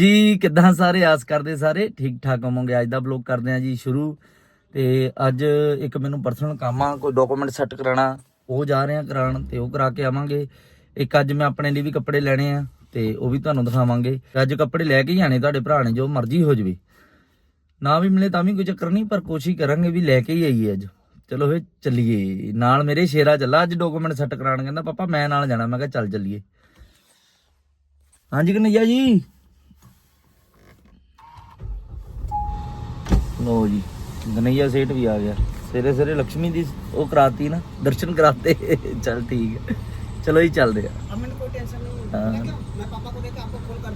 ਜੀ ਕਿੱਦਾਂ ਸਾਰੇ? ਆਸ ਕਰਦੇ ਸਾਰੇ ਠੀਕ ਠਾਕ ਹੋਵੋਗੇ? ਅੱਜ ਦਾ ਵਲੌਗ ਕਰਦੇ ਆ ਜੀ ਸ਼ੁਰੂ। ਤੇ ਅੱਜ ਇੱਕ ਮੈਨੂੰ ਪਰਸਨਲ ਕੰਮ ਆ, ਕੋਈ ਡਾਕੂਮੈਂਟ ਸੈੱਟ ਕਰਾਣਾ ਉਹ ਜਾ ਰਹੇ ਆ ਕਰਾਉਣ ਤੇ ਉਹ ਕਰਾ ਕੇ ਆਵਾਂਗੇ। ਇੱਕ ਅੱਜ ਮੈਂ ਆਪਣੇ ਲਈ ਵੀ ਕੱਪੜੇ ਲੈਣੇ ਆ ਤੇ ਉਹ ਵੀ ਤੁਹਾਨੂੰ ਦਿਖਾਵਾਂਗੇ। ਅੱਜ ਕੱਪੜੇ ਲੈ ਕੇ ਹੀ ਆਣੇ ਤੁਹਾਡੇ ਭਰਾ ਨੇ, ਜੋ ਮਰਜ਼ੀ ਹੋ ਜਵੇ। ਨਾ ਵੀ ਮਿਲੇ ਤਾਂ ਵੀ ਕੋਈ ਚੱਕਰ ਨਹੀਂ, ਪਰ ਕੋਸ਼ਿਸ਼ ਕਰਾਂਗੇ ਵੀ ਲੈ ਕੇ ਹੀ ਆਈਏ ਅੱਜ। ਚਲੋ ਫੇ ਚੱਲੀਏ। ਨਾਲ ਮੇਰੇ ਸ਼ੇਰਾ ਚੱਲਾ, ਅੱਜ ਡਾਕੂਮੈਂਟ ਸੈੱਟ ਕਰਾਉਣ ਕਹਿੰਦਾ, ਪਾਪਾ ਮੈਂ ਨਾਲ ਜਾਣਾ। ਮੈਂ ਕਿਹਾ, ਚੱਲ ਚੱਲੀਏ। ਹਾਂਜੀ ਕਨਈਆ ਜੀ? ਲੋ ਜੀ ਗਨਈਆ ਸੇਠ ਵੀ ਆ ਗਿਆ। ਸਵੇਰੇ ਸਵੇਰੇ ਲక్ష్ਮੀ ਦੀ ਉਹ ਕਰਾਤੀ ਨਾ ਦਰਸ਼ਨ ਕਰਾਤੇ। ਚਲ ਠੀਕ ਹੈ। ਚਲੋ ਹੀ ਚੱਲਦੇ ਆ।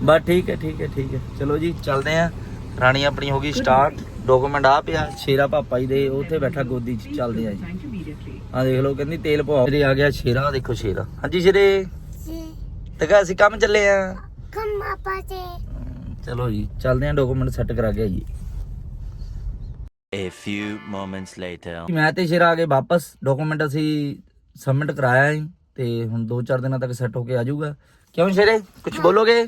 ਬਸ ਠੀਕ ਹੈ ਠੀਕ ਹੈ ਠੀਕ ਹੈ। ਚਲੋ ਜੀ ਚੱਲਦੇ ਆ। ਰਾਣੀ ਆਪਣੀ ਹੋ ਗਈ ਸਟਾਰਟ ਡਾਕੂਮੈਂਟ ਆ। ਪਿਆ ਸ਼ੇਰਾ ਪਾਪਾ ਜੀ ਦੇ ਉੱਥੇ ਬੈਠਾ ਗੋਦੀ 'ਚ। ਚੱਲਦੇ ਆ ਜੀ। ਆ ਦੇਖ ਲਓ ਕਹਿੰਦੀ ਤੇਲ ਪਵਾ। ਤੇ ਆ ਗਿਆ ਸ਼ੇਰਾ ਦੇਖੋ ਸ਼ੇਰਾ। ਹਾਂਜੀ ਸ਼ੇਰੇ। ਤੇ ਕਹ ਅਸੀਂ ਕੰਮ ਚੱਲੇ ਆ। ਕੰਮ ਪਾਪਾ ਤੇ ਚਲੋ ਜੀ ਚੱਲਦੇ ਆ ਡਾਕੂਮੈਂਟ ਸੈੱਟ ਕਰਾ ਕੇ ਆਈਏ। A few moments later. ਮੈਂ ਤੇ ਸ਼ੇਰਾ ਆ ਗਏ ਵਾਪਸ ਡਾਕੂਮੈਂਟ ਅਸੀਂ ਸਬਮਿਟ ਕਰਾਇਆ ਹੈ ਤੇ ਹੁਣ 2-4 ਦਿਨਾਂ ਤੱਕ ਸੈੱਟ ਹੋ ਕੇ ਆ ਜਾਊਗਾ। ਕਿਉਂ ਸ਼ੇਰੇ? ਕੁਝ ਬੋਲੋਗੇ?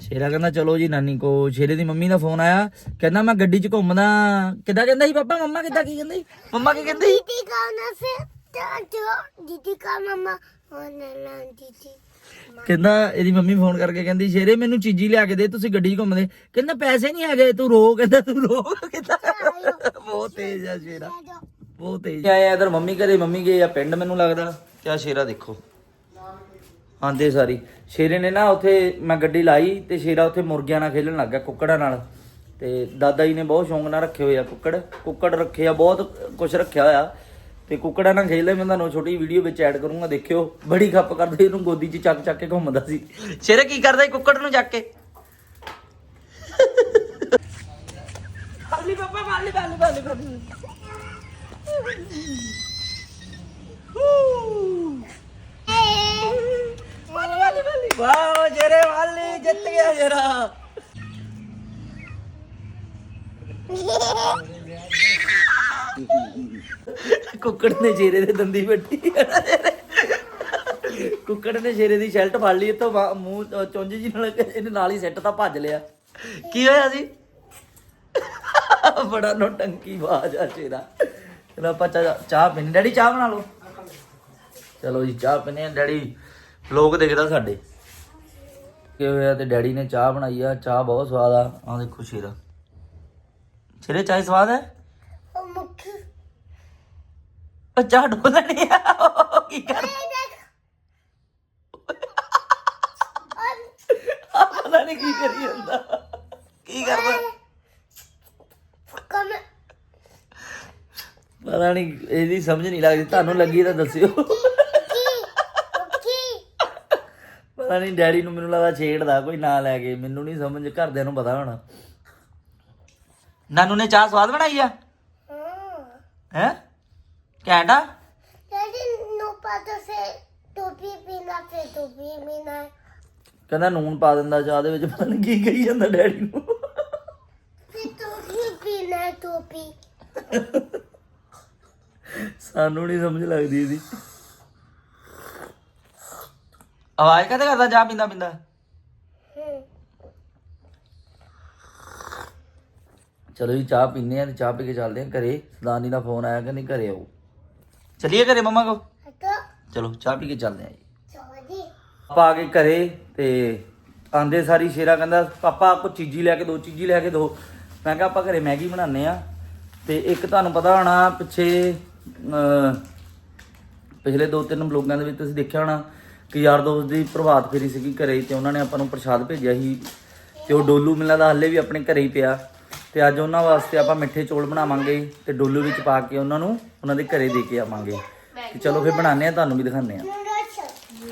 ਸ਼ੇਰਾ ਕਹਿੰਦਾ ਚਲੋ ਜੀ ਨਾਨੀ ਕੋ ਸ਼ੇਰੇ ਦੀ ਮੰਮੀ ਦਾ ਫੋਨ ਆਇਆ। ਕਹਿੰਦਾ ਮੈਂ ਗੱਡੀ 'ਚ ਘੁੰਮਦਾ। ਕਿੱਦਾਂ ਕਹਿੰਦਾ ਸੀ ਪਾਪਾ? ਮੰਮਾ ਕਿੱਦਾਂ ਕੀ ਕਹਿੰਦੀ ਮੰਮਾ ਕੀ ਕਹਿੰਦੀ ਦੀਦੀ ਕਾ ਨਾ ਸੇ ਤਾਂ ਜੋ ਦੀਦੀ ਕਾ ਮਮਾ। ਹੋਣਾ ਨਾ ਦੀਦੀ। ਕਹਿੰਦਾ ਇਹਦੀ ਮੰਮੀ ਫੋਨ ਕਰਕੇ ਕਹਿੰਦੀ, ਸ਼ੇਰੇ ਮੈਨੂੰ ਚੀਜ਼ੀ ਲਿਆ ਕੇ ਦੇ, ਤੁਸੀਂ ਗੱਡੀ 'ਚ ਘੁੰਮਦੇ। ਕਹਿੰਦਾ, ਪੈਸੇ ਨਹੀਂ ਹੈਗੇ, ਤੂੰ ਰੋ, ਕਹਿੰਦਾ, ਤੂੰ ਰੋ, ਕਹਿੰਦਾ। ਬਹੁਤ ਤੇਜ਼ ਆ ਸ਼ੇਰਾ। ਬਹੁਤ ਤੇਜ਼। ਆਇਆ ਇਧਰ ਮੰਮੀ ਘਰੇ, ਮੰਮੀ ਗਏ ਆ, ਪਿੰਡ ਮੈਨੂੰ ਲੱਗਦਾ। ਕਿਆ ਸ਼ੇਰਾ ਦੇਖੋ। ਆਂਦੇ ਸਾਰੀ। ਸ਼ੇਰੇ ਨੇ ਨਾ ਉੱਥੇ ਮੈਂ ਗੱਡੀ ਲਾਈ ਤੇ ਸ਼ੇਰਾ ਉੱਥੇ ਮੁਰਗਿਆਂ ਨਾਲ ਖੇਲਣ ਲੱਗ ਗਿਆ ਕੁੱਕੜਾਂ ਨਾਲ। ਤੇ ਦਾਦਾ ਜੀ ਨੇ ਬਹੁਤ ਸ਼ੌਂਕ ਨਾਲ ਰੱਖੇ ਹੋਏ ਆ ਕੁੱਕੜ। ਕੁੱਕੜ ਰੱਖੇ ਆ, ਬਹੁਤ ਕੁਝ ਰੱਖਿਆ ਹੋਇਆ। ਤੇ ਕੁੱਕੜਾ ਨਾਲ ਖੇਡ ਲੈ ਮੈਂ ਤੁਹਾਨੂੰ ਛੋਟੀ ਵੀਡੀਓ ਵਿੱਚ ਐਡ ਕਰੂੰਗਾ ਦੇਖਿਓ। ਬੜੀ ਖੱਪ ਕਰਦੇ ਇਹਨੂੰ ਗੋਦੀ 'ਚ ਚੱਕ ਚੱਕ ਕੇ ਘੁੰਮਦਾ ਸੀ। ਸ਼ੇਰੇ ਕੀ ਕਰਦਾ ਇਹ ਕੁੱਕੜ ਨੂੰ ਚੱਕ ਕੇ? ਬਾਲੀ ਪਾਪਾ ਬਾਲੀ ਬਾਲੀ ਬਾਲੀ ਬਾਲੀ ਬਾਲੀ ਬਾਲੀ ਵਾਹ ਜੇਰੇ ਵਾਲੀ ਜਿੱਤ ਗਿਆ ਜਰਾ Mm-hmm. ਕੁੱਕੜ ਨੇ ਜੇਰੇ ਦੇ ਦੰਦੀ ਵੱਟੀ ਕੁੱਕੜ ਨੇ ਸੇਰੇ ਦੀ ਸ਼ਰਟ ਫੜ ਲਈ ਤੋਂ ਮੂੰਹ, ਅਹ, ਚੁੰਝ ਜੀ ਨਾਲ ਇਹਨੇ ਨਾਲ ਹੀ ਸੈੱਟ ਤਾਂ ਭੱਜ ਲਿਆ। ਕੀ ਹੋਇਆ ਸੀ? ਬੜਾ ਨੋਟੰਕੀ ਬਾਜ ਆ ਸ਼ੇਰਾ। ਚਲੋ ਆਪਾਂ ਚਾਹ ਚਾਹ ਪੀਣੀ ਡੈਡੀ, ਚਾਹ ਬਣਾ ਲਓ। ਚਲੋ ਜੀ, ਚਾਹ ਪੀਨੇ ਆ ਡੈਡੀ, ਲੋਕ ਦੇਖਦਾ ਸਾਡੇ। ਕੀ ਹੋਇਆ ਤੇ ਡੈਡੀ ਨੇ ਚਾਹ ਬਣਾਈ ਆ। ਚਾਹ ਬਹੁਤ ਸਵਾਦ ਆ। ਆ ਦੇਖੋ ਸ਼ੇਰਾ। ਸ਼ੇਰੇ, ਚਾਹ ਸਵਾਦ ਹੈ ਉਹ ਮੁੱਖ ਉਹ ਚਾਹ ਡੋਲਣੀ ਆ। ਉਹ ਕੀ ਕਰ ਆ ਪਤਾ ਨਹੀਂ ਕੀ ਕਰੀ ਜਾਂਦਾ। ਕੀ ਕਰਦਾ? ਕਮ ਪਤਾ ਨਹੀਂ ਇਹਦੀ ਸਮਝ ਨਹੀਂ ਲੱਗਦੀ। ਤੁਹਾਨੂੰ ਲੱਗੀ ਤਾਂ ਦੱਸਿਓ। ਪਤਾ ਨਹੀਂ ਡੈਡੀ ਨੂੰ ਮੈਨੂੰ ਲੱਗਦਾ ਛੇੜਦਾ ਕੋਈ ਨਾਂ ਲੈ ਕੇ। ਮੈਨੂੰ ਨਹੀਂ ਸਮਝ ਘਰਦਿਆਂ ਨੂੰ ਪਤਾ ਹੋਣਾ। ਨਾਨੂ ਨੇ ਚਾਹ ਸਵਾਦ ਬਣਾਈ ਆ? ਹਾਂ? ਘੈਂਟਾ ਡੈਡੀ ਨੂੰ ਪਤਾ ਸੇ ਟੋਪੀ ਪੀਣਾ ਤੇ ਟੋਪੀ ਪੀਣਾ ਕਹਿੰਦਾ ਨੂਨ ਪਾ ਦਿੰਦਾ ਚਾਹ ਦੇ ਵਿੱਚ ਪਤਾ ਨਹੀਂ ਕੀ ਕਹੀ ਜਾਂਦਾ ਡੈਡੀ ਨੂੰ। ਤੇ ਟੋਪੀ ਪੀਣਾ ਟੋਪੀ। ਸਾਨੂੰ ਨਹੀਂ ਸਮਝ ਲੱਗਦੀ ਇਹਦੀ। ਆਵਾਜ਼ ਕਦੇ ਕਰਦਾ ਚਾਹ ਪੀਂਦਾ ਪੀਂਦਾ? ਚਲੋ ਜੀ ਚਾਹ ਪੀਨੇ ਆ ਤੇ ਚਾਹ ਪੀ ਕੇ ਚੱਲਦੇ ਆ ਘਰੇ। ਸਦਾਨੀ ਦਾ ਫੋਨ ਆਇਆ ਕਿ ਨਹੀਂ ਘਰੇ ਆਓ। ਚਲਿਏ ਘਰੇ ਮਮਾ ਕੋ? ਚਲੋ ਚਾਹ ਪੀ ਕੇ ਚੱਲਦੇ ਆ ਜੀ। ਆਪਾਂ ਆ ਕੇ ਘਰੇ ਤੇ ਆਂਦੇ ਸਾਰੀ ਸ਼ੇਰਾ ਕਹਿੰਦਾ ਪਾਪਾ ਕੋ ਚੀਜ਼ੀ ਲੈ ਕੇ ਦੋ ਚੀਜ਼ੀ ਲੈ ਕੇ ਦੋ। ਮੈਂ ਕਿਹਾ ਆਪਾਂ ਘਰੇ ਮੈਗੀ ਬਣਾਉਂਦੇ ਆ। ਤੇ ਇੱਕ ਤੁਹਾਨੂੰ ਪਤਾ ਹੋਣਾ ਪਿੱਛੇ ਪਿਛਲੇ ਦੋ ਤਿੰਨ ਬਲੌਗਾਂ ਦੇ ਵਿੱਚ ਤੁਸੀਂ ਦੇਖਿਆ ਹੋਣਾ ਕਿ ਯਾਰ ਦੋਸਤ ਦੀ ਪ੍ਰਭਾਤ ਫੇਰੀ ਸੀਗੀ ਘਰੇ ਤੇ ਉਹਨਾਂ ਨੇ ਆਪਾਂ ਨੂੰ ਪ੍ਰਸ਼ਾਦ ਭੇਜਿਆ ਸੀ ਤੇ ਉਹ ਡੋਲੂ ਮਿਲਾਂ ਦਾ ਹੱਲੇ ਵੀ ਆਪਣੇ ਘਰੇ ਹੀ ਪਿਆ। ਤੇ ਅੱਜ ਉਹਨਾਂ ਵਾਸਤੇ ਆਪਾਂ ਮਿੱਠੇ ਚੌਲ ਬਣਾਵਾਂਗੇ ਤੇ ਡੋਲੂ ਵਿੱਚ ਪਾ ਕੇ ਉਹਨਾਂ ਨੂੰ ਉਹਨਾਂ ਦੇ ਘਰੇ ਦੇ ਕੇ ਆਵਾਂਗੇ। ਤੇ ਚਲੋ ਫਿਰ ਬਣਾਉਂਦੇ ਆ ਤੁਹਾਨੂੰ ਵੀ ਦਿਖਾਉਂਦੇ ਆ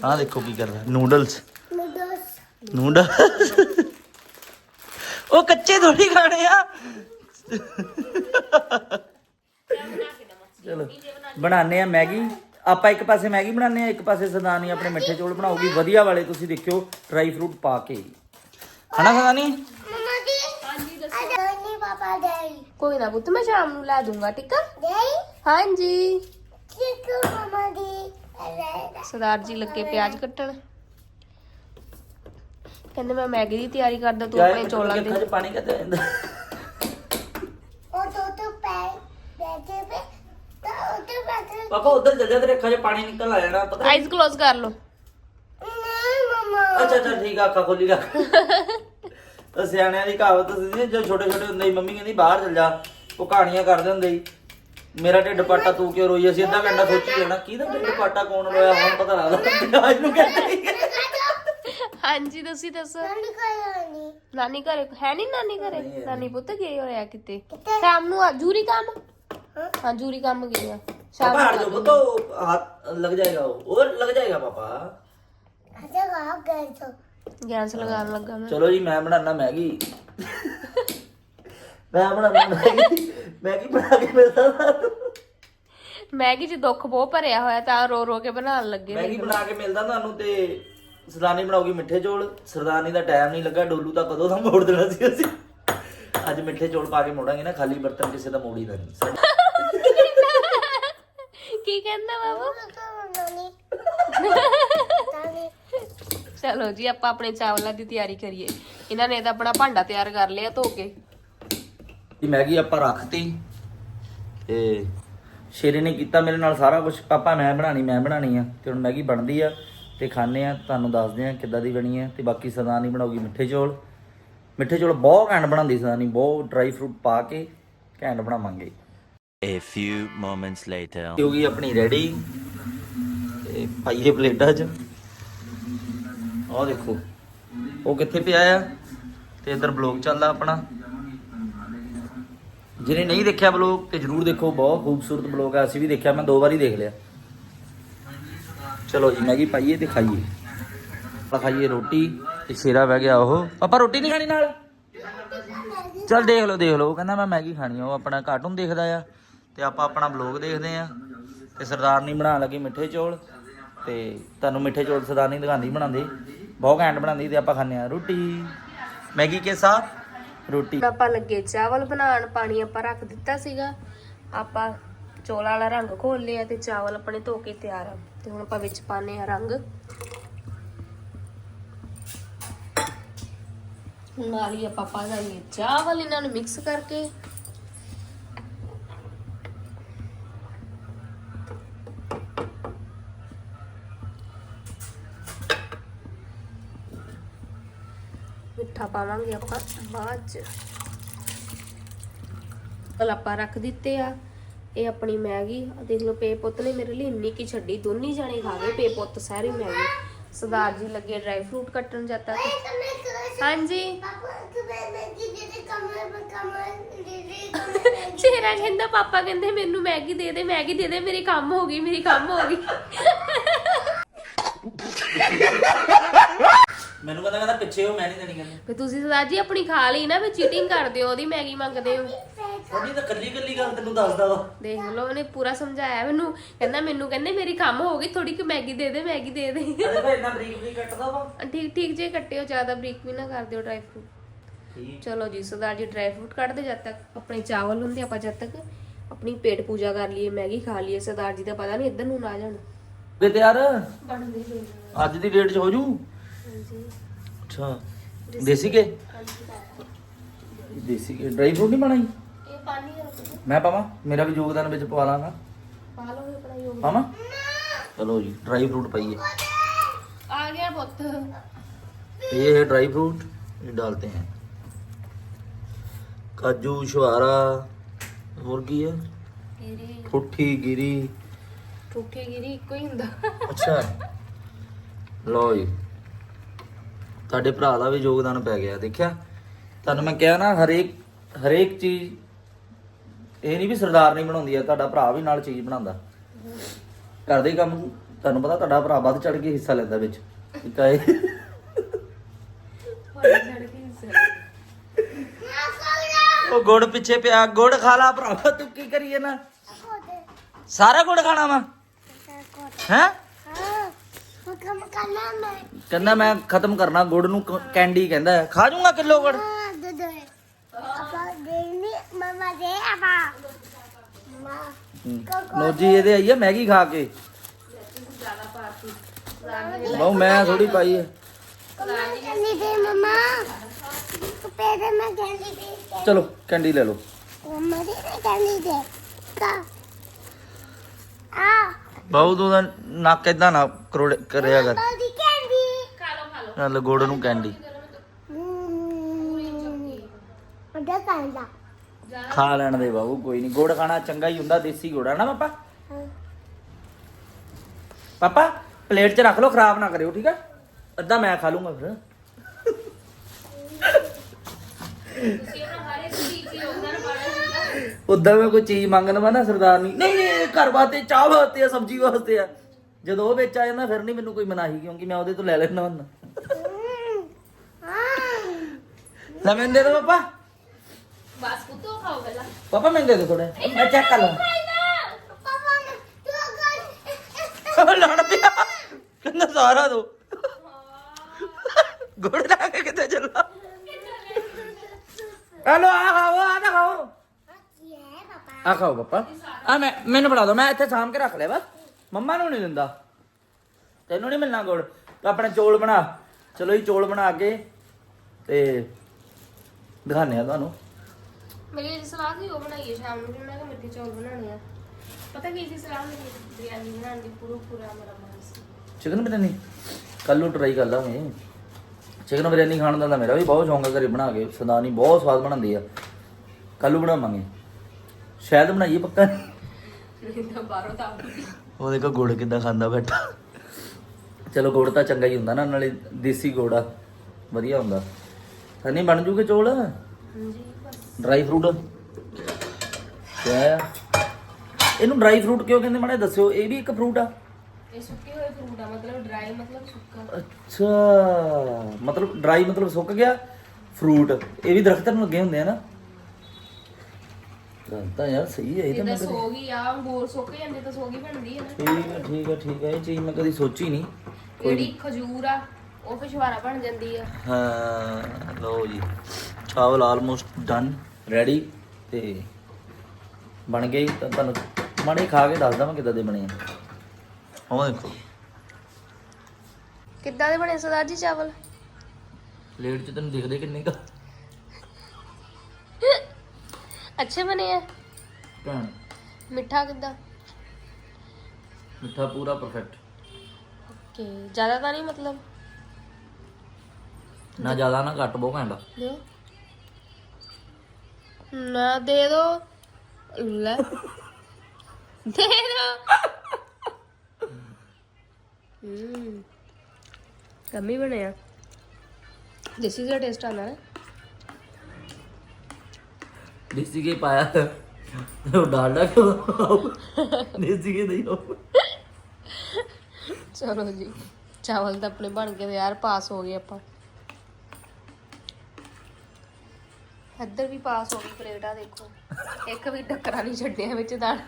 ਆਹ ਦੇਖੋ ਕੀ ਕਰਦਾ ਨੂਡਲਸ। Noodles noodle. ਉਹ ਕੱਚੇ ਥੋੜੀ ਖਾਣੇ ਆ। ਚਲੋ ਬਣਾਉਂਦੇ ਆ ਮੈਗੀ। ਆਪਾਂ ਇੱਕ ਪਾਸੇ ਮੈਗੀ ਬਣਾਉਂਦੇ ਆ ਇੱਕ ਪਾਸੇ ਸਦਾਨੀ ਆਪਣੇ ਮਿੱਠੇ ਚੌਲ ਬਣਾਉਗੀ ਵਧੀਆ ਵਾਲੇ ਤੁਸੀਂ ਦੇਖਿਓ ਡਰਾਈ ਫਰੂਟ ਪਾ ਕੇ। ਹਨਾ ਸਦਾਨੀ? ਹਾਂਜੀ ਦੱਸੋ। ਪਾਪਾ ਡੈਡੀ ਕੋਈ ਨਾ ਪੁੱਤ ਮੈਂ ਸ਼ਾਮ ਨੂੰ ਲੈ ਦੂੰਗਾ ਠੀਕ ਆ? ਡੈਡੀ ਹਾਂਜੀ। ਕਿੱਕੂ ਮਮਾ ਦੀ ਸਰਦਾਰ ਜੀ ਲੱਗੇ ਪਿਆਜ਼ ਕੱਟਣ। ਕਹਿੰਦੇ ਮੈਂ ਮੈਗੀ ਦੀ ਤਿਆਰੀ ਕਰਦਾ ਤੂੰ ਆਪਣੇ ਚੌਲਾਂ ਦੀ। ਅੱਜ ਪਾਣੀ ਕਿੱਥੇ ਜਾਂਦਾ ਉਹ ਤੋਂ ਤੋਂ ਪੈ ਬੈਠੇ ਪੇ ਪਾਪਾ ਉਧਰ ਚੱਲ ਜਾ ਤੇਰੇ ਅੱਖਾਂ ਪਾਣੀ ਨਿਕਲ ਆ ਜਾਣਾ ਪਤਾ ਆਈਜ਼ ਕਲੋਜ਼ ਕਰ ਲਓ। ਨਹੀਂ ਮਮਾ। ਅੱਛਾ ਅੱਛਾ ਠੀਕ ਆ ਅੱਖਾਂ ਖੋਲੀ ਰੱਖ। ਤਾਂ ਸਿਆਣਿਆਂ ਦੀ ਕਹਾਵਤ ਸੀ ਜੋ ਛੋਟੇ ਛੋਟੇ ਹੁੰਦੇ ਸੀ ਮੰਮੀ ਕਹਿੰਦੀ ਬਾਹਰ ਚੱਲ ਜਾ ਉਹ ਕਹਾਣੀਆਂ ਕਰਦੇ ਹੁੰਦੇ ਸੀ ਮੇਰਾ ਢਿੱਡ ਪਾਟਾ ਤੂੰ ਕਿਉਂ ਰੋਈ ਅਸੀਂ ਅੱਧਾ ਘੰਟਾ ਸੋਚੀ ਜਾਣਾ ਕਿਹਦਾ ਢਿੱਡ ਪਾਟਾ ਕੌਣ ਰੋਇਆ ਹੁਣ ਪਤਾ ਲੱਗਦਾ ਅੱਜ ਨੂੰ ਕਹਿੰਦੇ ਹਾਂਜੀ ਤੁਸੀਂ ਦੱਸੋ नानी खाया नहीं ਨਾਨੀ ਘਰੇ ਹੈ ਨਹੀਂ ਨਾਨੀ ਘਰੇ ਨਾਨੀ ਪੁੱਤ ਗਏ ਹੋਇਆ ਕਿਤੇ ਸ਼ਾਮ ਨੂੰ ਆ ਜੂਰੀ ਕੰਮ ਹਾਂ ਜੂਰੀ ਕੰਮ ਗਏ ਆ ਸ਼ਾਮ ਬਾਹਰ ਨੂੰ ਜੋ ਬਤੋ ਹੱਥ ਲੱਗ ਜਾਏਗਾ ਉਹ और लग जाएगा पापा अच्छा कहाँ गए तो ਗੈਸ ਲਗਾਉਣ ਲੱਗਾ ਮੈਂ। ਚਲੋ ਜੀ ਮੈਂ ਬਣਾਉਣਾ ਮੈਗੀ। ਮੈਂ ਬਣਾਉਣਾ ਮੈਗੀ। ਮੈਗੀ ਬਣਾ ਕੇ ਮਿਲਦਾ ਤੁਹਾਨੂੰ। ਮੈਗੀ 'ਚ ਦੁੱਖ ਬਹੁਤ ਭਰਿਆ ਹੋਇਆ ਤਾਂ ਰੋ ਰੋ ਕੇ ਬਣਾਉਣ ਲੱਗੇ ਮੈਗੀ ਬਣਾ ਕੇ ਮਿਲਦਾ ਤੁਹਾਨੂੰ ਤੇ ਸਰਦਾਨੀ ਬਣਾਉਗੀ ਮਿੱਠੇ ਚੋਲ। ਸਰਦਾਨੀ ਦਾ ਟਾਈਮ ਨਹੀਂ ਲੱਗਾ ਡੋਲੂ ਤਾਂ ਕਦੋਂ ਦਾ ਮੋੜ ਦੇਣਾ ਸੀ ਅਸੀਂ। ਅੱਜ ਮਿੱਠੇ ਚੋਲ ਪਾ ਕੇ ਮੋੜਾਂਗੇ ਨਾ ਖਾਲੀ ਬਰਤਨ ਕਿਸੇ ਦਾ ਮੋੜੀ ਦਾ ਨਹੀਂ ਕੀ ਕਹਿੰਦਾ? ਬਾਬੂ? ਚਲੋ ਜੀ ਆਪਾਂ ਆਪਣੇ ਚਾਵਲਾਂ ਦੀ ਤਿਆਰੀ ਕਰੀਏ। ਇਹਨਾਂ ਨੇ ਤਾਂ ਆਪਣਾ ਭਾਂਡਾ ਤਿਆਰ ਕਰ ਲਿਆ ਧੋ ਕੇ। ਇਹ ਮੈਗੀ ਆਪਾਂ ਰੱਖਤੀ। ਤੇ ਸ਼ੇਰੇ ਨੇ ਕੀਤਾ ਮੇਰੇ ਨਾਲ ਸਾਰਾ ਕੁਝ ਪਾਪਾ ਮੈਂ ਬਣਾਣੀ ਮੈਂ ਬਣਾਣੀ ਆ ਤੇ ਹੁਣ ਮੈਗੀ ਬਣਦੀ ਆ ਤੇ ਖਾਣੇ ਆ। ਤੁਹਾਨੂੰ ਦੱਸਦੇ ਆ ਕਿੱਦਾਂ ਦੀ ਬਣੀ ਆ ਤੇ ਬਾਕੀ ਸਰਦਾਨੀ ਬਣਾਉਗੀ ਮਿੱਠੇ ਚੌਲ। ਮਿੱਠੇ ਚੌਲ ਬਹੁਤ ਘੈਂਟ ਬਣਾਉਂਦੀ ਸਰਦਾਨੀ ਬਹੁਤ ਡਰਾਈ ਫਰੂਟ ਪਾ ਕੇ ਘੈਂਟ ਬਣਾਵਾਂਗੇ। A few moments later. ਹੋ ਗਈ ਆਪਣੀ ਰੈਡੀ ਤੇ ਪਾਈਏ ਪਲੇਟਾਂ 'ਚ। ਆਹ ਦੇਖੋ। ਉਹ ਕਿੱਥੇ ਪਿਆ ਆ? ਤੇ ਇੱਧਰ ਬਲੌਗ ਚੱਲਦਾ ਆਪਣਾ। ਜਿਹਨੇ ਨਹੀਂ ਦੇਖਿਆ ਬਲੌਗ, ਤੇ ਜਰੂਰ ਦੇਖੋ, ਬਹੁਤ ਖੂਬਸੂਰਤ ਬਲੌਗ ਆ। ਅਸੀਂ ਵੀ ਦੇਖਿਆ, ਮੈਂ ਦੋ ਵਾਰੀ ਦੇਖ ਲਿਆ। ਚਲੋ ਜੀ, ਮੈਗੀ ਪਾਈਏ ਤੇ ਖਾਈਏ। ਆਪਾਂ ਖਾਈਏ ਰੋਟੀ, ਤੇ ਸ਼ੇਰਾ ਬਹਿ ਗਿਆ ਉਹ। ਪਾਪਾ, ਰੋਟੀ ਨਹੀਂ ਖਾਣੀ ਨਾਲ? ਚਲ ਦੇਖ ਲਓ ਦੇਖ ਲਓ। ਉਹ ਕਹਿੰਦਾ, ਮੈਂ ਮੈਗੀ ਖਾਣੀ ਆ। ਉਹ ਆਪਣਾ ਕਾਰਟੂਨ ਦੇਖਦਾ ਆ। ਤੇ ਆਪਾਂ ਆਪਣਾ ਬਲੌਗ ਦੇਖਦੇ ਆ। ਤੇ ਸਰਦਾਰਨੀ ਬਣਾਉਣ ਲੱਗੀ ਮਿੱਠੇ ਚੌਲ। ਤੇ ਤੁਹਾਨੂੰ ਮਿੱਠੇ ਚੌਲ ਸਰਦਾਰਨੀ ਦਿਖਾਉਂਦੀ ਬਣਾਉਂਦੇ। ਬਹੁਤ ਘੈਂਟ ਬਣਾਉਂਦੀ ਤੇ ਆਪਾਂ ਖਾਂਦੇ ਆ ਰੋਟੀ? ਮੈਗੀ ਕੇ ਸਾਥ? ਰੋਟੀ। ਆਪਾਂ ਲੱਗੇ ਚਾਵਲ ਬਣਾਉਣ, ਪਾਣੀ ਆਪਾਂ ਰੱਖ ਦਿੱਤਾ ਸੀਗਾ। ਆਪਾਂ ਚੋਲਾਂ ਵਾਲਾ ਰੰਗ ਘੋਲ ਲਿਆ ਤੇ ਚਾਵਲ ਆਪਣੇ ਧੋ ਕੇ ਤਿਆਰ ਆ। ਤੇ ਹੁਣ ਆਪਾਂ ਵਿੱਚ ਪਾਣੇ ਆ ਰੰਗ। ਨਾਲ ਹੀ ਆਪਾਂ ਪਾ ਦਾਂਗੇ ਚਾਵਲ ਇਹਨਾਂ ਨੂੰ ਮਿਕਸ ਕਰਕੇ। ਧਨੀਆ ਆਪਾਂ ਰੱਖ ਦਿੱਤੇ ਆ ਇਹ ਆਪਣੀ ਮੈਗੀ। ਦੇਖ ਲਓ ਪੇ ਪੁੱਤ ਨੇ ਮੇਰੇ ਲਈ ਇੰਨੀ ਕੀ ਛੱਡੀ ਦੋਨੀ ਜਾਣੇ ਖਾ ਗਏ ਪੇ ਪੁੱਤ ਸਾਰੀ ਮੈਗੀ। ਸਰਦਾਰ ਜੀ ਲੱਗੇ ਡਰਾਈ ਫਰੂਟ ਕੱਟਣ ਜਾਂਦਾ ਹਾਂਜੀ। ਚਿਹਰਾ ਕਹਿੰਦਾ ਪਾਪਾ ਕਹਿੰਦੇ ਮੈਨੂੰ ਮੈਗੀ ਦੇ ਦੇ ਮੈਗੀ ਦੇ ਦੇ ਮੇਰੇ ਕੰਮ ਹੋ ਗਈ ਮੇਰੀ ਕੰਮ ਹੋ ਗਈ। ਮੈਨੂੰ ਕਹਿੰਦਾ ਕਹਿੰਦਾ ਪਿੱਛੇ ਹੋ ਮੈਂ ਨਹੀਂ ਦੇਣੀ ਕਹਿੰਦਾ ਫੇ ਤੁਸੀਂ ਸਰਦਾਰ ਜੀ ਆਪਣੀ ਖਾ ਲਈ ਨਾ ਫੇ ਚੀਟਿੰਗ ਕਰਦੇ ਹੋ ਉਹਦੀ ਮੈਗੀ ਮੰਗਦੇ ਹੋ। ਥੋੜੀ ਤਾਂ ਕੱਲੀ ਕੱਲੀ ਗੱਲ ਤੈਨੂੰ ਦੱਸਦਾ ਵਾ। ਦੇਖ ਲਓ ਉਹਨੇ ਪੂਰਾ ਸਮਝਾਇਆ ਮੈਨੂੰ। ਕਹਿੰਦਾ ਮੈਨੂੰ ਕਹਿੰਦੇ ਮੇਰੀ ਕੰਮ ਹੋ ਗਈ ਥੋੜੀ ਕਿ ਮੈਗੀ ਦੇ ਦੇ ਮੈਗੀ ਦੇ ਦੇ। ਅਰੇ ਭਾਈ ਇੰਨਾ ਬਰੀਕ ਬਰੀਕ ਕੱਟਦਾ ਵਾ। ਠੀਕ ਠੀਕ ਜੇ ਕੱਟਿਓ ਜ਼ਿਆਦਾ ਬਰੀਕ ਵੀ ਨਾ ਕਰ ਦਿਓ ਡਰਾਈ ਫਰੂਟ ਠੀਕ। ਚਲੋ ਜੀ ਸਰਦਾਰ ਜੀ ਡਰਾਈ ਫਰੂਟ ਕੱਢਦੇ ਜਦ ਤੱਕ। ਆਪਣੇ ਚਾਵਲ ਹੁੰਦੇ ਆਪਾਂ ਜਦ ਤੱਕ ਆਪਣੀ ਪੇਟ ਪੂਜਾ ਕਰ ਲਈਏ ਮੈਗੀ ਖਾ ਲਈਏ ਸਰਦਾਰ ਜੀ ਦਾ ਪਤਾ ਨਹੀਂ ਇੱਧਰ ਨੂੰ ਨਾ ਜਾਣ। ਤੇ ਤਿਆਰ? ਬਣਦੇ ਹੋਏ ਅੱਜ ਦੀ ਡੇਟ 'ਚ ਹੋ ਜੂ? ਅੱਛਾ ਦੇਸੀ ਕੇ ਦੇਸੀ ਕੇ ਡਰਾਈ ਫਰੂਟ ਨਹੀਂ ਬਣਾਈ ਇਹ ਪਾਣੀ ਰੱਖ ਮੈਂ ਪਾਵਾਂ ਮੇਰਾ ਵੀ ਯੋਗਦਾਨ ਵਿੱਚ ਪਵਾ ਲਾਂਗਾ ਪਾ ਲਓ ਆਪਣਾ ਯੋਗ ਪਾਵਾਂ ਚਲੋ ਜੀ ਡਰਾਈ ਫਰੂਟ ਪਾਈਏ ਆ ਗਿਆ ਪੁੱਤ ये है ड्राई फ्रूट ये डालते हैं काजू छुहारा और की है ਗਿਰੀ ठुठी गिरी ਠੂਠੇ ਗਿਰੀ ਇੱਕੋ ਹੀ ਹੁੰਦਾ ਅੱਛਾ ਲਓ ਜੀ ਤੁਹਾਡੇ ਭਰਾ ਦਾ ਵੀ ਯੋਗਦਾਨ ਪੈ ਗਿਆ, ਦੇਖਿਆ? ਤੁਹਾਨੂੰ ਮੈਂ ਕਿਹਾ ਨਾ, ਹਰੇਕ ਹਰੇਕ ਚੀਜ਼, ਇਹ ਨਹੀਂ ਵੀ ਸਰਦਾਰ ਨਹੀਂ ਬਣਾਉਂਦੀ ਆ, ਤੁਹਾਡਾ ਭਰਾ ਵੀ ਨਾਲ ਚੀਜ਼ ਬਣਾਉਂਦਾ। ਕਰਦੇ ਕੰਮ, ਤੁਹਾਨੂੰ ਪਤਾ ਤੁਹਾਡਾ ਭਰਾ ਵੱਧ ਚੜ ਕੇ ਹਿੱਸਾ ਲੈਂਦਾ ਵਿੱਚ। ਠੀਕ ਹੈ ਉਹ ਗੁੜ ਪਿੱਛੇ ਪਿਆ, ਗੁੜ ਖਾ ਲਾ ਭਰਾਵਾ, ਤੂੰ ਕੀ ਕਰੀਏ ਨਾ? ਸਾਰਾ ਗੁੜ ਖਾਣਾ ਵਾ? ਹੈ? ਕਹਿੰਦਾ ਮੈਂ ਖਤਮ ਕਰਨਾ ਗੁੜ ਨੂੰ ਕੈਂਡੀ ਕਹਿੰਦਾ ਖਾ ਜੂੰਗਾ ਕਿਲੋ ਗੁੜ ਹਾਂ ਦੁੱਧ ਇਹਦੇ ਆਈ ਆ ਮੈਗੀ ਖਾ ਕੇ ਬਹੁ ਮੈਂ ਥੋੜੀ ਪਾਈ ਹੈ ਚਲੋ ਕੈਂਡੀ ਲੈ ਲੋ ਮਮਾ ਦੇ ਮੈਂ ਦੇ ਆ ਬਾਉ ਤੂੰ ਤਾਂ ਨੱਕ ਨਾ ਕਰੋੜ ਕਰਿਆ ਕਰ। ਦੀ ਕੈਂਡੀ ਨਾਲ ਗੋੜ ਨੂੰ ਕੈਂਡੀ ਉਹਦਾ ਕਹਿੰਦਾ ਖਾ ਲੈਣ ਦੇ ਬਾਬੂ ਕੋਈ ਨਹੀਂ ਗੁੜ ਖਾਣਾ ਚੰਗਾ ਹੀ ਹੁੰਦਾ ਦੇਸੀ ਗੁੜ ਆ ਨਾ ਪਾਪਾ? ਪਾਪਾ ਪਲੇਟ 'ਚ ਰੱਖ ਲੋ ਖਰਾਬ ਨਾ ਕਰਿਓ ਠੀਕ ਹੈ ਅੱਧਾ ਮੈਂ ਖਾ ਲੂੰਗਾ ਫਿਰ। ਉਦਾਂ ਮੈਂ ਕੋਈ ਚੀਜ਼ ਮੰਗ ਲਵਾਂ ਨਾ ਸਰਦਾਰ ਨਹੀਂ ਨਹੀਂ ਇਹ ਘਰ ਵਾਸਤੇ ਚਾਹ ਵਾਸਤੇ ਆ ਸਬਜ਼ੀ ਵਾਸਤੇ ਆ। ਜਦੋਂ ਉਹ ਵਿੱਚ ਆ ਜਾਂਦਾ ਫਿਰ ਨਹੀਂ ਮੈਨੂੰ ਕੋਈ ਮਨਾਹੀ ਕਿਉਂਕਿ ਮੈਂ ਉਹਦੇ ਤੋਂ ਲੈ ਲੈਣਾ ਹੁੰਦਾ। ਲੈ ਮੈਨੂੰ ਦੇ ਦੋ ਪਾਪਾ। ਬਸ ਪੁੱਤੋ ਖਾਓ ਪਹਿਲਾਂ। ਪਾਪਾ ਮੈਨੂੰ ਦੇ ਦੋ ਥੋੜਾ ਮੈਂ ਚੈੱਕ ਕਰ ਲਵਾਂ ਲੜ ਪਿਆ। ਕਹਿੰਦਾ ਸਾਰਾ ਦੋ। ਗੁੜ ਲਾ ਕੇ ਕਿੱਥੇ ਚੱਲਾ। ਹਲੋ ਆ ਖਾਓ ਆ ਨਾ ਖਾਓ। ਆ ਖਾਓ ਪਾਪਾ। ਆ ਮੈਂ ਮੈਨੂੰ ਫੜਾ ਦੋ ਮੈਂ ਇੱਥੇ ਸਾਂਭ ਕੇ ਰੱਖ ਲਿਆ ਬਸ। ਮੰਮਾ ਨੂੰ ਨਹੀਂ ਦਿੰਦਾ। ਤੈਨੂੰ ਨਹੀਂ ਮਿਲਣਾ ਗੁੜ। ਤੂੰ ਆਪਣੇ ਚੋਲ ਬਣਾ। ਚਲੋ ਜੀ ਚੋਲ ਬਣਾ ਕੇ ਤੇ ਦਿਖਾਣੇ ਆ ਤੁਹਾਨੂੰ। ਮੇਰੀ ਅੱਜ ਸਲਾਹ ਸੀ ਉਹ ਬਣਾਈਏ ਸ਼ਾਮ ਨੂੰ ਫਿਰ ਮੈਂ ਕਿਹਾ ਮਿੱਠੇ ਚੌਲ ਬਣਾਉਣੇ ਆ। ਪਤਾ ਕੀ ਸੀ ਸਲਾਹ ਮੇਰੀ? ਬਿਰਿਆਨੀ ਬਣਾਉਣ ਦੀ ਪੂਰਾ ਪੂਰਾ ਮੇਰਾ ਮਨ ਸੀ। ਚਿਕਨ ਬਿਰਿਆਨੀ? ਕੱਲ ਨੂੰ ਟਰਾਈ ਕਰ ਲਾਂਗੇ। ਚਿਕਨ ਬਿਰਿਆਨੀ ਖਾਣ ਦਾ ਤਾਂ ਮੇਰਾ ਵੀ ਬਹੁਤ ਸ਼ੌਂਕ ਹੈ ਘਰੇ ਬਣਾ ਕੇ। ਸਦਾਨੀ ਬਹੁਤ ਸਵਾਦ ਬਣਾਉਂਦੀ ਆ। ਕੱਲ ਨੂੰ ਬਣਾਵਾਂਗੇ। ਸ਼ਾਇਦ ਬਣਾਈਏ ਪੱਕਾ ਤਾਂ ਬਾਹਰੋਂ ਤਾਂ ਉਹ ਦੇਖੋ ਗੁੜ ਕਿੱਦਾਂ ਖਾਂਦਾ ਬੈਠਾ। ਚਲੋ ਗੁੜ ਤਾਂ ਚੰਗਾ ਹੀ ਹੁੰਦਾ ਨਾ ਨਾਲੇ ਦੇਸੀ ਗੁੜ ਆ ਵਧੀਆ ਹੁੰਦਾ। ਸਨੀ ਬਣ ਜੂਗੇ ਚੋਲ? ਹਾਂਜੀ ਬਸ। ਡਰਾਈ ਫਰੂਟ ਕਿਆ ਆ? ਇਹਨੂੰ ਡਰਾਈ ਫਰੂਟ ਕਿਉਂ ਕਹਿੰਦੇ ਮਾੜੇ ਦੱਸਿਓ ਇਹ ਵੀ ਇੱਕ ਫਰੂਟ ਆ? ਇਹ ਸੁੱਕੇ ਹੋਏ ਫਰੂਟ ਆ ਮਤਲਬ ਡਰਾਈ ਮਤਲਬ ਸੁੱਕਾ। ਅੱਛਾ ਮਤਲਬ ਡਰਾਈ ਮਤਲਬ ਸੁੱਕ ਗਿਆ? ਫਰੂਟ ਇਹ ਵੀ ਦਰਖਤਾਂ ਨੂੰ ਲੱਗੇ ਹੁੰਦੇ ਆ ਨਾ। ਗੱਲ ਤਾਂ ਯਾਰ ਸਹੀ ਹੈ ਇਹ ਤਾਂ ਜਿੱਦਾਂ ਮੈਂ ਕਦੇ ਸੋਗੀ ਆ ਅੰਗੂਰ ਸੁੱਕ ਜਾਂਦੇ ਤਾਂ ਸੋਗੀ ਬਣਦੀ ਹੈ ਨਾ। ਠੀਕ ਹੈ ਠੀਕ ਹੈ ਠੀਕ ਹੈ ਇਹ ਚੀਜ਼ ਮੈਂ ਕਦੀ ਸੋਚੀ ਨਹੀਂ। ਜਿਹੜੀ ਖਜੂਰ ਆ ਉਹ ਫਿਸ਼ਵਾਰਾ ਬਣ ਜਾਂਦੀ ਆ। ਹਾਂ ਲਓ ਜੀ ਚਾਵਲ ਆਲਮੋਸਟ ਡਨ ਰੈਡੀ ਤੇ ਬਣ ਗਏ ਤਾਂ ਤੁਹਾਨੂੰ ਮਾੜੇ ਖਾ ਕੇ ਦੱਸਦਾ ਮੈਂ ਕਿੱਦਾਂ ਦੇ ਬਣੇ ਆ। ਉਹ ਦੇਖੋ। ਕਿੱਦਾਂ ਦੇ ਬਣੇ ਸਰਦਾਰ ਜੀ ਚਾਵਲ? ਪਲੇਟ 'ਚ ਤੈਨੂੰ ਦਿਖਦੇ ਕਿੰਨੇ ਕਾ ਅੱਛੇ ਬਣੇ ਆ? ਭੈਣ। ਮਿੱਠਾ ਕਿੱਦਾਂ? ਮਿੱਠਾ ਪੂਰਾ ਪਰਫੈਕਟ ਓਕੇ ਜ਼ਿਆਦਾ ਤਾਂ ਨਹੀਂ ਮਤਲਬ? ਨਾ ਜ਼ਿਆਦਾ ਨਾ ਘੱਟ ਬਹੁਤ। ਦਿਓ। ਨਾ ਦੇ ਦੋ। ਲੈ। ਦੇ ਦੋ। ਹੂੰ। ਕਮੀ ਬਣਿਆ ਦੇਸੀ ਜਿਹਾ ਟੇਸਟ ਆਉਂਦਾ ਘੀ ਪਾਇਆ ਉਹ ਡਾਲਡਾ ਕਿਉਂ ਦੇਸੀ ਘੀ ਨਹੀਂ ਹੋ ਚਲੋ ਜੀ ਚਾਵਲ ਤਾਂ ਆਪਣੇ ਬਣ ਕੇ ਯਾਰ ਪਾਸ ਹੋ ਗਏ ਆਪਾਂ। ਇੱਧਰ ਵੀ ਪਾਸ ਹੋ ਗਈ ਪਲੇਟ ਆ ਦੇਖੋ। ਇੱਕ ਵੀ ਟੱਕਰਾ ਨਹੀਂ ਛੱਡਿਆ ਵਿੱਚ ਦਾਲ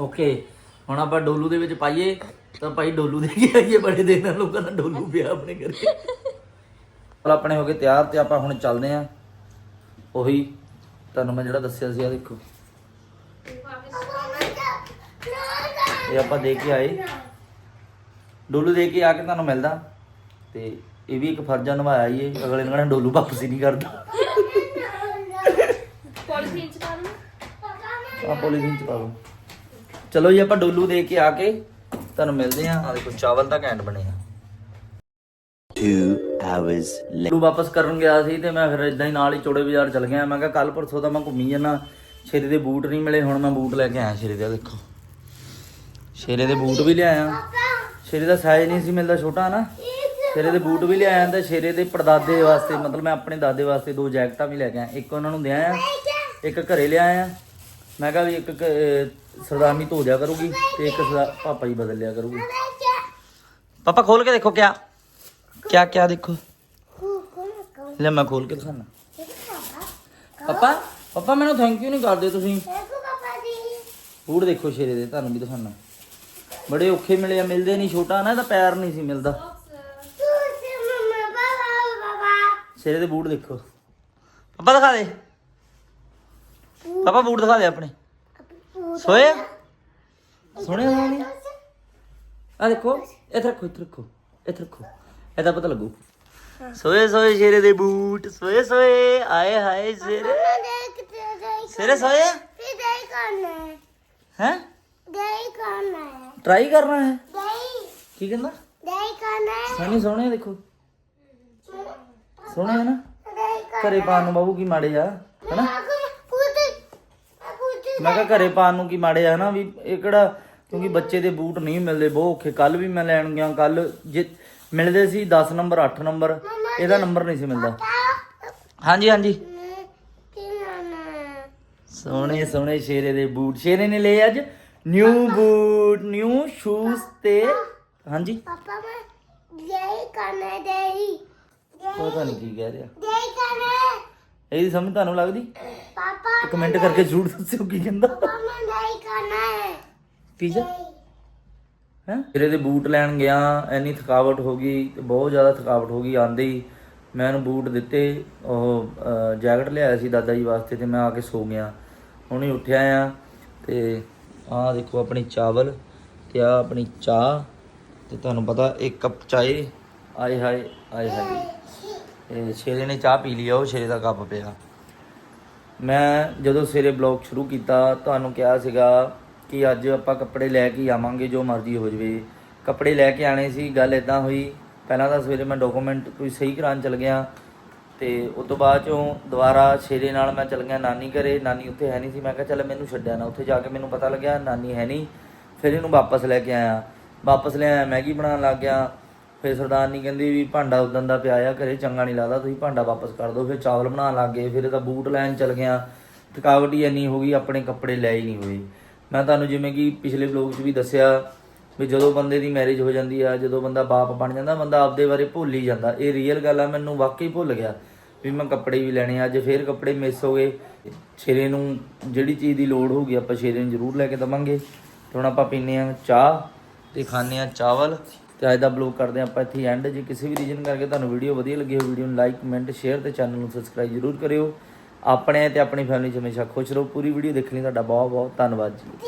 ਓਕੇ ਹੁਣ ਆਪਾਂ ਡੋਲੂ ਦੇ ਵਿੱਚ ਪਾਈਏ ਤਾਂ ਭਾਈ ਡੋਲੂ ਦੇ ਕੇ ਆਈਏ ਬੜੇ ਦਿਨ ਨਾਲ ਲੋਕਾਂ ਦਾ ਡੋਲੂ ਪਿਆ ਆਪਣੇ ਘਰੇ। ਚਲ ਆਪਣੇ ਹੋ ਗਏ ਤਿਆਰ ਤੇ ਆਪਾਂ ਹੁਣ ਚੱਲਦੇ ਆਂ ਉਹੀ ਤੁਹਾਨੂੰ ਮੈਂ ਜਿਹੜਾ ਦੱਸਿਆ ਸੀ ਆ ਦੇਖੋ। ਇਹ ਆਪਾਂ ਦੇ ਕੇ ਆਏ। ਡੋਲੂ ਦੇ ਕੇ ਆ ਕੇ ਤੁਹਾਨੂੰ ਮਿਲਦਾ। ਤੇ ਇਹ ਵੀ ਇੱਕ ਫਰਜ਼ਾ ਨਿਭਾਇਆ ਹੀ ਏ ਅਗਲੇ ਨੇ ਕਹਿਣਾ ਡੋਲੂ ਵਾਪਸ ਹੀ ਨਹੀਂ ਕਰਦਾ। ਪੋਲੀਥੀਨ ਚ ਪਾ ਲਓ। ਆ ਪੋਲੀਥੀਨ ਚ ਪਾ ਲਓ। ਚਲੋ ਜੀ ਆਪਾਂ ਡੋਲੂ ਦੇ ਕੇ ਆ ਕੇ ਤੁਹਾਨੂੰ ਮਿਲਦੇ ਆਂ ਆ ਦੇਖੋ ਚਾਵਲ ਤਾਂ ਘੈਂਟ ਬਣੇ ਆ। Two hours later. ਡੋਲੂ ਵਾਪਸ ਕਰਨ ਗਿਆ ਸੀ ਤੇ ਮੈਂ ਫਿਰ ਇਦਾਂ ਹੀ ਨਾਲ ਹੀ ਚੋੜੇ ਬਾਜ਼ਾਰ ਚਲ ਗਿਆ। ਮੈਂ ਕਿਹਾ ਕੱਲ ਪਰਸੋਂ ਤਾਂ ਮੈਂ ਘੁੰਮੀ ਜਾਣਾ ਸ਼ੇਰੇ ਦੇ ਬੂਟ ਨਹੀਂ ਮਿਲੇ ਹੁਣ ਮੈਂ ਬੂਟ ਲੈ ਕੇ ਆਇਆ ਸ਼ੇਰੇ ਦੇ ਦੇਖੋ। ਸ਼ੇਰੇ ਦੇ ਬੂਟ ਵੀ ਲਿਆਇਆ। ਸ਼ੇਰੇ ਦਾ ਸਾਈਜ਼ ਨਹੀਂ ਸੀ ਮਿਲਦਾ ਛੋਟਾ ਨਾ ਸ਼ੇਰੇ ਦੇ ਬੂਟ ਵੀ ਲਿਆਇਆ ਤੇ ਸ਼ੇਰੇ ਦੇ ਪੜਦਾਦੇ ਵਾਸਤੇ ਮਤਲਬ ਮੈਂ ਆਪਣੇ ਦਾਦੇ ਵਾਸਤੇ ਦੋ ਜੈਕਟਾਂ ਵੀ ਲੈ ਕੇ ਆਇਆ। ਇੱਕ ਉਹਨਾਂ ਨੂੰ ਦੇ ਆਇਆ ਇੱਕ ਘਰੇ ਲਿਆਇਆ ਮੈਂ ਕਿਹਾ ਵੀ ਇੱਕ ਸਰਦਾਰਨੀ ਧੋ ਦਿਆ ਕਰੂਗੀ ਤੇ ਇੱਕ ਪਾਪਾ ਜੀ ਬਦਲ ਲਿਆ ਕਰੂਗੀ। ਪਾਪਾ ਖੋਲ ਕੇ ਦੇਖੋ ਕਿਆ ਕਿਆ ਕਿਆ ਦੇਖੋ? ਲੈ ਮੈਂ ਖੋਲ ਕੇ ਦਿਖਾਣਾ ਪਾਪਾ ਪਾਪਾ, ਮੈਨੂੰ ਥੈਂਕ ਯੂ ਨਹੀਂ ਕਰਦੇ ਤੁਸੀਂ। ਬੂਟ ਦੇਖੋ ਸ਼ੇਰੇ ਦੇ, ਤੁਹਾਨੂੰ ਵੀ ਦਿਖਾਣਾ ਬੜੇ ਔਖੇ ਮਿਲੇ ਆ, ਮਿਲਦੇ ਨਹੀਂ, ਛੋਟਾ ਨਾ ਇਹਦਾ ਪੈਰ ਨਹੀਂ ਸੀ ਮਿਲਦਾ। ਸ਼ੇਰੇ ਦੇ ਬੂਟ ਦੇਖੋ। ਪਾਪਾ, ਦਿਖਾ ਦੇ। ਪਾਪਾ, ਬੂਟ ਦਿਖਾ ਦੇ ਆਪਣੇ। ਸੋਏ ਸੋਹਣੇ ਹੋਣੇ ਆ। ਦੇਖੋ ਇੱਥੇ ਰੱਖੋ ਇੱਥੇ ਰੱਖੋ ਇੱਥੇ ਰੱਖੋ। ਇਹਦਾ ਪਤਾ ਲੱਗੂ। ਸੋਏ ਸੋਏ ਸ਼ੇਰੇ ਦੇ ਬੂਟ ਸੋਏ ਸੋਏ ਆਏ ਹਾਏ ਸ਼ੇਰੇ। ਸ਼ੇਰੇ ਸੋਏ? ਫਿਰ ਦਈ ਕਰਨਾ ਹੈ। ਹੈ? ਦਈ ਕਰਨਾ ਹੈ। ਟਰਾਈ ਕਰਨਾ ਹੈ। ਦਈ ਕੀ ਕਹਿੰਦਾ? ਦਈ ਕਰਨਾ ਹੈ। ਸੋਹਣੇ ਸੋਹਣੇ ਦੇਖੋ। ਸੋਹਣੇ ਹੈ ਨਾ? ਘਰੇ ਪਾਣ ਨੂੰ ਬਾਬੂ ਕੀ ਮਾੜੇ ਆ ਹੈਨਾ? ਮੈਂ ਕਿਹਾ ਘਰੇ ਪਾਣ ਨੂੰ ਕੀ ਮਾੜੇ ਆ ਨਾ ਵੀ ਇਹ ਕਿਹੜਾ ਕਿਉਂਕਿ ਬੱਚੇ ਦੇ ਬੂਟ ਨਹੀਂ ਮਿਲਦੇ ਬਹੁਤ ਔਖੇ। ਕੱਲ ਵੀ ਮੈਂ ਲੈਣ ਗਿਆ ਕੱਲ ਜੇ ਮਿਲਦੇ ਸੀ 10 ਨੰਬਰ 8 ਨੰਬਰ ਇਹਦਾ ਨੰਬਰ ਨਹੀਂ ਸੀ ਮਿਲਦਾ। ਹਾਂਜੀ ਹਾਂਜੀ। ਸੋਹਣੇ ਸੋਹਣੇ ਸ਼ੇਰੇ ਦੇ ਬੂਟ। ਸ਼ੇਰੇ ਨੇ ਲਏ ਅੱਜ ਨਿਊ ਬੂਟ ਨਿਊ ਸ਼ੂਜ਼ ਤੇ ਹਾਂਜੀ। ਪਾਪਾ ਮੈਂ ਜੈ ਕਰਨਾ ਦੇਈ ਪਤਾ ਨਹੀਂ ਕੀ ਕਹਿ ਰਿਹਾ। ਜੈ ਕਰਨਾ ਇਹਦੀ ਸਮਝ ਤੁਹਾਨੂੰ ਲੱਗਦੀ? ਪਾਪਾ ਕਮੈਂਟ ਕਰਕੇ ਜ਼ਰੂਰ ਦੱਸਿਓ ਕੀ ਕਹਿੰਦਾ। ਪਾਪਾ ਮੈਂ ਜੈ ਕਰਨਾ ਹੈ। ਪੀਜ਼ਾ? ਹੈ? ਤੇਰੇ ਦੇ ਬੂਟ ਲੈਣ ਗਿਆ ਐਨੀ ਥਕਾਵਟ ਹੋ ਗਈ ਤੇ ਬਹੁਤ ਜ਼ਿਆਦਾ ਥਕਾਵਟ ਹੋ ਗਈ ਆਂਦੇ ਹੀ। ਮੈਂ ਉਹਨੂੰ ਬੂਟ ਦਿੱਤੇ, ਉਹ ਜੈਕਟ ਲਿਆਇਆ ਸੀ ਦਾਦਾ ਜੀ ਵਾਸਤੇ ਤੇ ਮੈਂ ਆ ਕੇ ਸੋ ਗਿਆ। ਹੁਣੇ ਉੱਠਿਆ ਆ ਤੇ ਆਹ ਦੇਖੋ ਆਪਣੀ ਚਾਵਲ ਤੇ ਆ ਆਪਣੀ ਚਾਹ ਤੇ ਤੁਹਾਨੂੰ ਪਤਾ ਇੱਕ ਕੱਪ ਚਾਏ, ਆਏ ਹਾਏ ਆਏ ਹਾਏ। ਤੇ ਸ਼ੇਰੇ ਨੇ ਚਾਹ ਪੀ ਲਈ ਆ, ਉਹ ਸ਼ੇਰੇ ਦਾ ਕੱਪ ਪਿਆ। ਮੈਂ ਜਦੋਂ ਸਵੇਰੇ ਬਲੌਗ ਸ਼ੁਰੂ ਕੀਤਾ, ਤੁਹਾਨੂੰ ਕਿਹਾ ਸੀਗਾ ਕਿ ਅੱਜ ਆਪਾਂ ਕੱਪੜੇ ਲੈ ਕੇ ਆਵਾਂਗੇ, ਜੋ ਮਰਜ਼ੀ ਹੋ ਜਵੇ। ਕੱਪੜੇ ਲੈ ਕੇ ਆਣੇ ਸੀ, ਗੱਲ ਇਦਾਂ ਹੋਈ। ਪਹਿਲਾਂ ਤਾਂ ਸਵੇਰੇ ਮੈਂ ਡਾਕੂਮੈਂਟ ਕੋਈ ਸਹੀ ਕਰਾਉਣ ਚਲ ਗਿਆ। ਤੇ ਉਸ ਤੋਂ ਬਾਅਦ ਚੋਂ ਦੁਬਾਰਾ ਸ਼ੇਰੇ ਨਾਲ ਮੈਂ ਚਲ ਗਿਆ ਨਾਨੀ ਘਰੇ। ਨਾਨੀ ਉੱਥੇ ਹੈ ਨਹੀਂ ਸੀ। ਮੈਂ ਕਿਹਾ ਚੱਲ ਮੈਨੂੰ ਛੱਡਿਆ ਨਾ। ਉੱਥੇ ਜਾ ਕੇ ਮੈਨੂੰ ਪਤਾ ਲੱਗਿਆ ਨਾਨੀ ਹੈ ਨਹੀਂ। ਫਿਰ ਇਹਨੂੰ ਵਾਪਸ ਲੈ ਕੇ ਆਇਆ। ਵਾਪਸ ਲੈ ਆਇਆ, ਮੈਗੀ ਬਣਾਉਣ ਲੱਗ ਗਿਆ। ਫਿਰ ਸਰਦਾਰਨੀ ਕਹਿੰਦੀ ਵੀ ਭਾਂਡਾ ਉਦੋਂ ਦਾ ਪਿਆ ਆ, ਘਰੇ ਚੰਗਾ ਨਹੀਂ ਲੱਗਦਾ, ਤੁਸੀਂ ਭਾਂਡਾ ਵਾਪਸ ਕਰ ਦਿਓ। ਫਿਰ ਚਾਵਲ ਬਣਾਉਣ ਲੱਗ ਗਏ। ਫਿਰ ਇਹਦਾ ਬੂਟ ਲੈਣ ਚਲ ਗਿਆ। ਥਕਾਵਟ ਹੀ ਇੰਨੀ ਹੋ ਗਈ, ਆਪਣੇ ਕੱਪੜੇ ਲੈ ਹੀ ਨਹੀਂ ਹੋਏ। ਮੈਂ ਤੁਹਾਨੂੰ ਜਿਵੇਂ ਕਿ ਪਿਛਲੇ ਵਲੋਗ 'ਚ ਵੀ ਦੱਸਿਆ ਵੀ ਜਦੋਂ ਬੰਦੇ ਦੀ ਮੈਰਿਜ ਹੋ ਜਾਂਦੀ ਆ, ਜਦੋਂ ਬੰਦਾ ਬਾਪ ਬਣ ਜਾਂਦਾ, ਬੰਦਾ ਆਪਦੇ ਬਾਰੇ ਭੁੱਲ ਹੀ ਜਾਂਦਾ। ਇਹ ਰੀਅਲ ਗੱਲ ਆ, ਮੈਨੂੰ ਵਾਕਈ ਭੁੱਲ ਗਿਆ ਵੀ ਮੈਂ ਕੱਪੜੇ ਵੀ ਲੈਣੇ ਆ, ਅੱਜ ਫੇਰ ਕੱਪੜੇ ਮਿਸ ਹੋ ਗਏ। ਸ਼ੇਰੇ ਨੂੰ ਜਿਹੜੀ ਚੀਜ਼ ਦੀ ਲੋੜ ਹੋਊਗੀ ਆਪਾਂ ਸ਼ੇਰੇ ਨੂੰ ਜ਼ਰੂਰ ਲੈ ਕੇ ਦਵਾਂਗੇ। ਤੇ ਹੁਣ ਆਪਾਂ ਪੀਨੇ ਆ ਚਾਹ ਤੇ ਖਾਣੇ ਆ ਚਾਵਲ ਤੇ ਅੱਜ ਦਾ ਬਲੌਗ ਕਰਦੇ ਆ ਆਪਾਂ ਇੱਥੇ ਐਂਡ ਜੇ ਕਿਸੇ ਵੀ ਰੀਜਨ ਕਰਕੇ ਤੁਹਾਨੂੰ ਵੀਡੀਓ ਵਧੀਆ ਲੱਗੀ ਹੋ ਵੀਡੀਓ ਨੂੰ ਲਾਈਕ ਕਮੈਂਟ ਸ਼ੇਅਰ ਤੇ ਚੈਨਲ ਨੂੰ ਸਬਸਕ੍ਰਾਈਬ ਜ਼ਰੂਰ ਕਰਿਓ। ਆਪਣੇ ਤੇ ਆਪਣੀ ਫੈਮਿਲੀ 'ਚ ਹਮੇਸ਼ਾ ਖੁਸ਼ ਰਹੋ। ਪੂਰੀ ਵੀਡੀਓ ਦੇਖਣ ਲਈ ਤੁਹਾਡਾ ਬਹੁਤ ਬਹੁਤ ਧੰਨਵਾਦ ਜੀ।